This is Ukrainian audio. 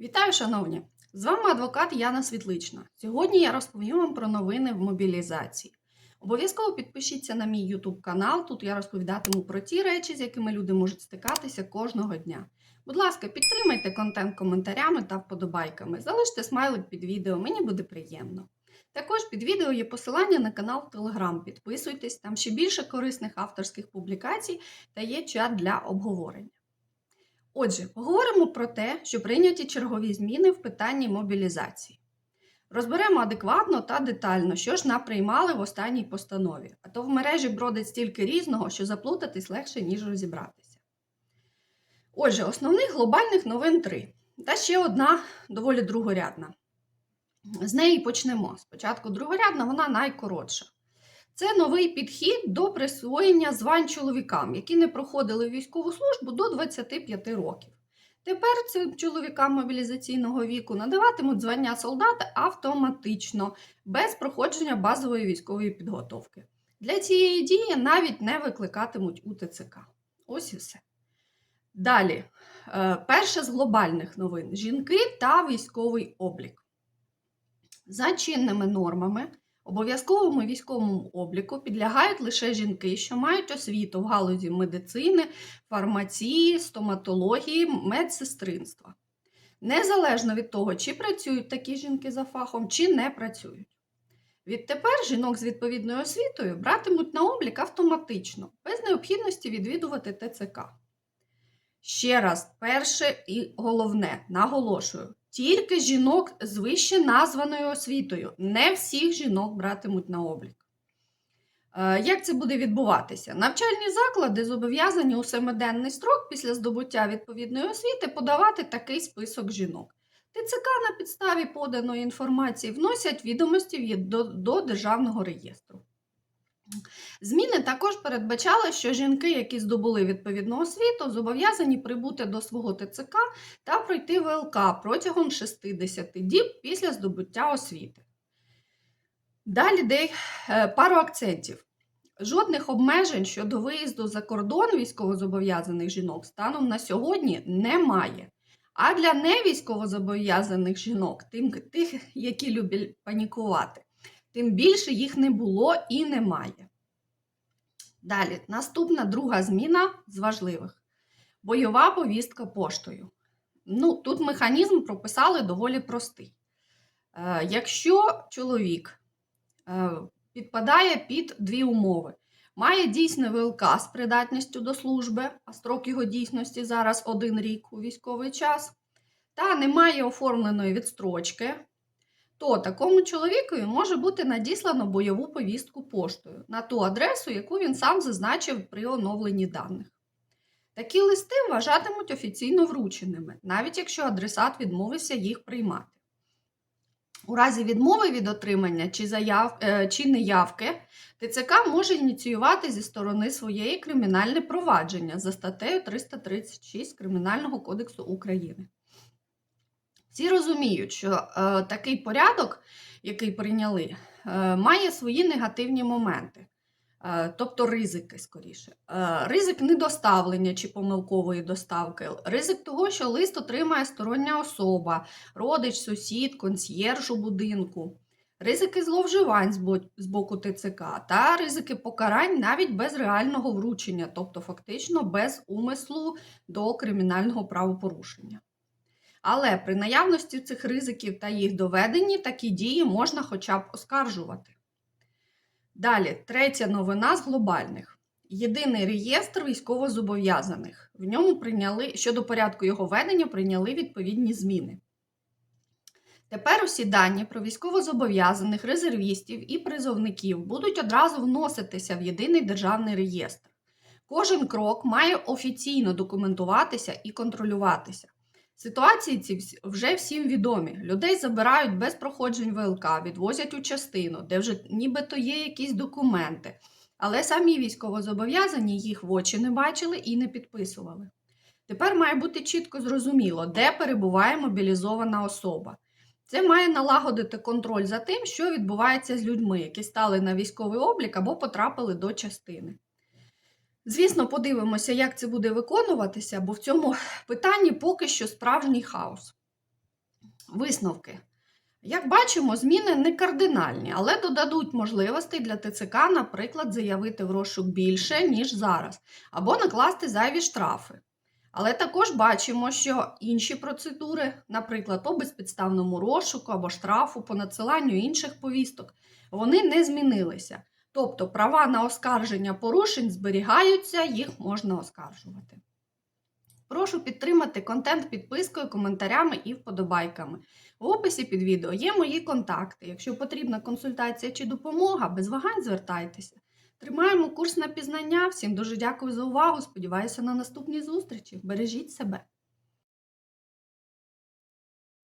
Вітаю, шановні! З вами адвокат Яна Світлична. Сьогодні я розповім вам про новини в мобілізації. Обов'язково підпишіться на мій YouTube канал. Тут я розповідатиму про ті речі, з якими люди можуть стикатися кожного дня. Будь ласка, підтримайте контент коментарями та вподобайками. Залиште смайлик під відео, мені буде приємно. Також під відео є посилання на канал в Telegram. Підписуйтесь, там ще більше корисних авторських публікацій та є чат для обговорення. Отже, поговоримо про те, що прийняті чергові зміни в питанні мобілізації. Розберемо адекватно та детально, що ж наприймали в останній постанові, а то в мережі бродить стільки різного, що заплутатись легше, ніж розібратися. Отже, основних глобальних новин три. Та ще одна доволі другорядна. З неї почнемо. Спочатку другорядна, вона найкоротша. Це новий підхід до присвоєння звань чоловікам, які не проходили військову службу до 25 років. Тепер цим чоловікам мобілізаційного віку надаватимуть звання солдата автоматично, без проходження базової військової підготовки. Для цієї дії навіть не викликатимуть у ТЦК. Ось і все. Далі, е, перше з глобальних новин: жінки та військовий облік. За чинними нормами. Обов'язковому військовому обліку підлягають лише жінки, що мають освіту в галузі медицини, фармації, стоматології, медсестринства. Незалежно від того, чи працюють такі жінки за фахом, чи не працюють. Відтепер жінок з відповідною освітою братимуть на облік автоматично, без необхідності відвідувати ТЦК. Ще раз, перше і головне, наголошую: тільки жінок з вище названою освітою. Не всіх жінок братимуть на облік. Е, Як це буде відбуватися? Навчальні заклади зобов'язані у семиденний строк після здобуття відповідної освіти подавати такий список жінок. ТЦК на підставі поданої інформації вносять відомості до, до Державного реєстру. Зміни також передбачали, що жінки, які здобули відповідну освіту, зобов'язані прибути до свого ТЦК та пройти ВЛК протягом 60 діб після здобуття освіти. Далі де, е, пару акцентів. Жодних обмежень щодо виїзду за кордон військовозобов'язаних жінок станом на сьогодні немає. А для невійськовозобов'язаних жінок, тим тих, які люблять панікувати, тим більше їх не було і немає. Далі, наступна друга зміна з важливих: бойова повістка поштою. Ну, тут механізм прописали доволі простий. Е, якщо чоловік е, підпадає під дві умови, має дійсне ВЛК з придатністю до служби, а строк його дійсності зараз один рік у військовий час, та не має оформленої відстрочки, то такому чоловікові може бути надіслано бойову повістку поштою на ту адресу, яку він сам зазначив при оновленні даних. Такі листи вважатимуть офіційно врученими, навіть якщо адресат відмовився їх приймати. У разі відмови від отримання чи, заяв, е, чи неявки ТЦК може ініціювати зі сторони своєї кримінальне провадження за статтею 336 Кримінального кодексу України. Всі розуміють, що е, такий порядок, який прийняли, е, має свої негативні моменти, е, тобто ризики скоріше. Е, ризик недоставлення чи помилкової доставки, ризик того, що лист отримає стороння особа, родич, сусід, консьєрж у будинку, ризики зловживань з бо- з боку ТЦК та ризики покарань навіть без реального вручення, тобто фактично без умислу до кримінального правопорушення. Але при наявності цих ризиків та їх доведенні такі дії можна хоча б оскаржувати. Далі, третя новина з глобальних. Єдиний реєстр військовозобов'язаних. В ньому прийняли, щодо порядку його ведення, прийняли відповідні зміни. Тепер усі дані про військовозобов'язаних, резервістів і призовників будуть одразу вноситися в єдиний державний реєстр. Кожен крок має офіційно документуватися і контролюватися. Ситуації ці вже всім відомі. Людей забирають без проходжень ВЛК, відвозять у частину, де вже нібито є якісь документи. Але самі військовозобов'язані їх в очі не бачили і не підписували. Тепер має бути чітко зрозуміло, де перебуває мобілізована особа. Це має налагодити контроль за тим, що відбувається з людьми, які стали на військовий облік або потрапили до частини. Звісно, подивимося, як це буде виконуватися, бо в цьому питанні поки що справжній хаос. Висновки. Як бачимо, зміни не кардинальні, але додадуть можливостей для ТЦК, наприклад, заявити в розшук більше, ніж зараз, або накласти зайві штрафи. Але також бачимо, що інші процедури, наприклад, по безпідставному розшуку або штрафу, по надсиланню інших повісток, вони не змінилися. Тобто права на оскарження порушень зберігаються, їх можна оскаржувати. Прошу підтримати контент підпискою, коментарями і вподобайками. В описі під відео є мої контакти. Якщо потрібна консультація чи допомога, без вагань звертайтеся. Тримаємо курс на пізнання. Всім дуже дякую за увагу. Сподіваюся на наступні зустрічі. Бережіть себе.